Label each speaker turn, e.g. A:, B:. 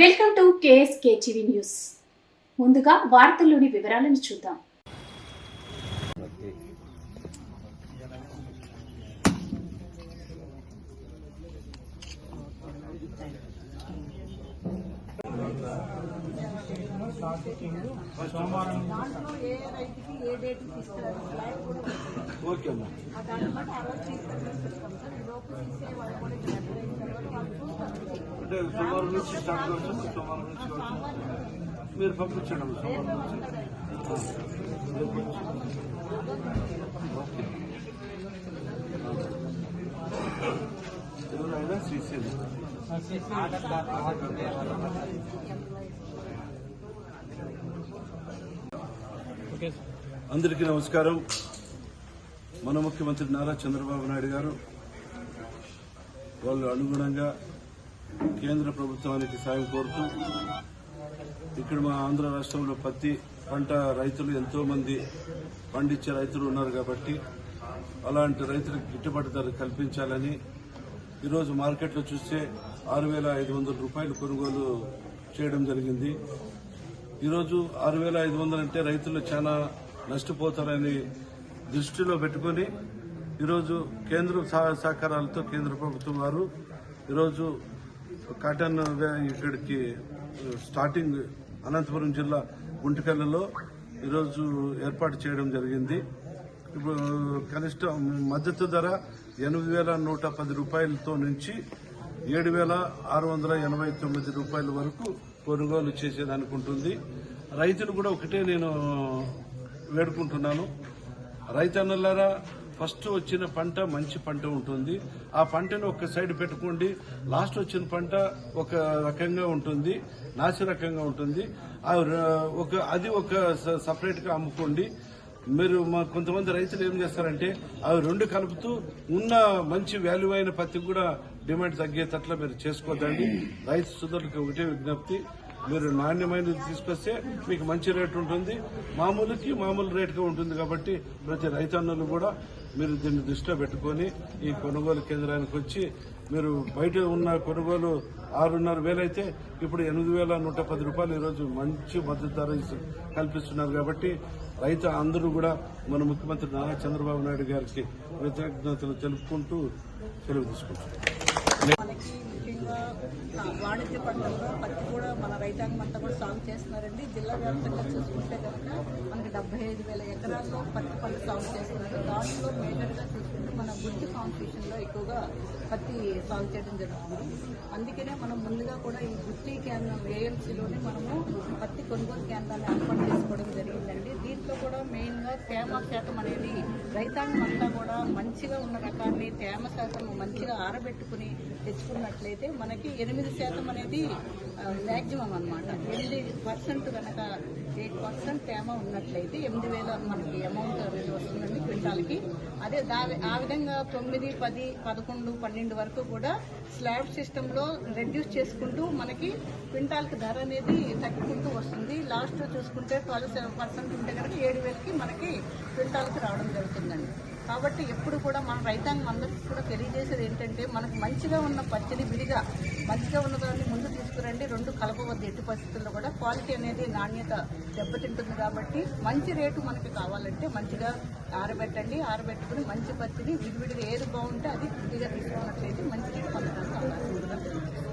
A: Welcome to KSK TV news. ముందుగా వార్తల్లోని వివరాలను చూద్దాం.
B: సోమవారం ఏ రైతుకి ఏ డేట్కి ఇస్తారు ఫ్లాట్ కూడా ఉంటుంది.
C: ఓకే అమ్మా
B: ఆ దాన్ని బట్టి ఆ రోజు తీసుకొని చెప్తాం సార్ ఈ లోపు తీసే వాళ్ళు కూడా డెబ్బై అయిన తర్వాత వాళ్ళు చూస్తారు
C: అంటే సోమవారం నుంచి స్టార్ట్ కావచ్చు సోమవారం నుంచి కావచ్చు మీరు పంపించండి అమ్మా సోమవారం నుంచి రేపు నుంచి. ఓకే ఎవరైనా శ్రీశైలం అందరికీ నమస్కారం మన ముఖ్యమంత్రి నారా చంద్రబాబు నాయుడు గారు వాళ్ళు అనుగుణంగా కేంద్ర ప్రభుత్వానికి సాయం కోరుతూ ఇక్కడ మా ఆంధ్ర రాష్ట్రంలో పత్తి పంట రైతులు ఎంతో మంది పండించే రైతులు ఉన్నారు కాబట్టి అలాంటి రైతులకు గిట్టుబాటు ధర కల్పించాలని ఈరోజు మార్కెట్లో చూస్తే ఆరు వేల ఐదు వందల రూపాయలు కొనుగోలు చేయడం జరిగింది. ఈరోజు ఆరు వేల ఐదు వందలు అంటే రైతులు చాలా నష్టపోతారని దృష్టిలో పెట్టుకుని ఈరోజు కేంద్ర సహ- సహకారాలతో కేంద్ర ప్రభుత్వం వారు ఈరోజు కాటన్ ఇక్కడికి స్టార్టింగ్ అనంతపురం జిల్లా గుంటకల్లలో ఈరోజు ఏర్పాటు చేయడం జరిగింది. ఇప్పుడు కనిష్ట మద్దతు ధర ఎనిమిది వేల నూట పది రూపాయలతో నుంచి ఏడు వేల ఆరు వందల ఎనభై తొమ్మిది రూపాయల వరకు కొనుగోలు చేసేదానికి ఉంటుంది రైతులు కూడా ఒకటే నేను వేడుకుంటున్నాను. రైతన్నలారా ఫస్ట్ వచ్చిన పంట మంచి పంట ఉంటుంది. ఆ పంటను ఒక సైడ్ పెట్టుకోండి. లాస్ట్ వచ్చిన పంట ఒక రకంగా ఉంటుంది. నాసి రకంగా ఉంటుంది. ఆ ఒక అది ఒక సపరేట్గా అమ్ముకోండి. మీరు మా కొంతమంది రైతులు ఏం చేస్తారంటే అవి రెండు కలుపుతూ ఉన్న మంచి వాల్యూ అయిన పత్తికి కూడా డిమాండ్ తగ్గేటట్లా మీరు చేసుకోదండి రైతు సోదరులకు ఒకటే విజ్ఞప్తి. మీరు నాణ్యమైనది తీసుకొస్తే మీకు మంచి రేటు ఉంటుంది. మామూలుకి మామూలు రేటుగా ఉంటుంది కాబట్టి ప్రతి రైతన్నులు కూడా మీరు దీన్ని దృష్టిలో పెట్టుకొని ఈ కొనుగోలు కేంద్రానికి వచ్చి మీరు బయట ఉన్న కొనుగోలు ఆరున్నర వేలైతే ఇప్పుడు ఎనిమిది వేల నూట పది రూపాయలు ఈరోజు మంచి మద్దతు ధర కల్పిస్తున్నారు కాబట్టి రైతు అందరూ కూడా మన ముఖ్యమంత్రి నారా చంద్రబాబు నాయుడు గారికి కృతజ్ఞతలు తెలుపుకుంటూ సెలవు తీసుకుంటున్నారు
B: మనకి ముఖ్యంగా వాణిజ్య పంటల్లో పత్తి కూడా మన రైతాంగం అంతా కూడా సాగు చేస్తున్నారండి. జిల్లా వ్యాప్తంగా చూసుకుంటే కనుక మనకి డెబ్బై ఐదు వేల ఎకరాల్లో పత్తి పంట సాగు చేస్తున్నారు. దాంట్లో మేజర్గా చూసుకుంటే మన గుడ్డి కాంపిటీషన్లో ఎక్కువగా పత్తి సాగు చేయడం జరుగుతుంది. అందుకనే మనం ముందుగా కూడా ఈ గుర్తి కేంద్రం ఏఎంసీలోనే మనము పత్తి కొనుగోలు కేంద్రాన్ని ఏర్పాటు చేసుకోవడం జరిగిందండి. దీంట్లో కూడా మెయిన్గా తేమ శాతం అనేది రైతాంగం అంతా కూడా మంచిగా ఉన్న రకాన్ని తేమ శాతం మంచిగా ఆరబెట్టుకుని తెచ్చుకున్నట్లయితే మనకి ఎనిమిది శాతం అనేది మ్యాక్సిమం అనమాట ఎనిమిది పర్సెంట్ కనుక ఎయిట్ పర్సెంట్ తేమ ఉన్నట్లయితే ఎనిమిది వేల మనకి అమౌంట్ అనేది వస్తుందండి. క్వింటాల్కి అదే దా ఆ విధంగా తొమ్మిది పది పదకొండు పన్నెండు వరకు కూడా స్లాబ్ సిస్టంలో రెడ్యూస్ చేసుకుంటూ మనకి క్వింటాల్కి ధర అనేది తగ్గుకుంటూ వస్తుంది. లాస్ట్ చూసుకుంటే ట్వెల్వ్ పర్సెంట్ ఉంటే కనుక ఏడు వేలకి మనకి క్వింటాల్కి రావడం జరుగుతుందండి. కాబట్టి ఎప్పుడు కూడా మన రైతాంగం అందరికీ కూడా తెలియజేసేది ఏంటంటే మనకు మంచిగా ఉన్న పచ్చని విడిగా మంచిగా ఉన్న దాన్ని ముందు తీసుకుని రెండు కలపవద్దు ఎట్టి పరిస్థితుల్లో కూడా. క్వాలిటీ అనేది నాణ్యత దెబ్బతింటుంది కాబట్టి మంచి రేటు మనకి కావాలంటే మంచిగా ఆరబెట్టండి. ఆరబెట్టుకుని మంచి పత్తిని విడివిడిగా ఏది బాగుంటే అది విడిగా తీసుకున్నట్లయితే మంచి రేటు పొందడానికి